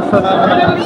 সমস্যা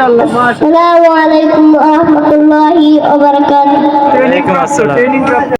মাশাআল্লাহ মাশাআল্লাহ। আসসালামু আলাইকুম ওয়া রাহমাতুল্লাহি ওয়া বারাকাতুহু। ওয়া আলাইকুম প্রাপ্ত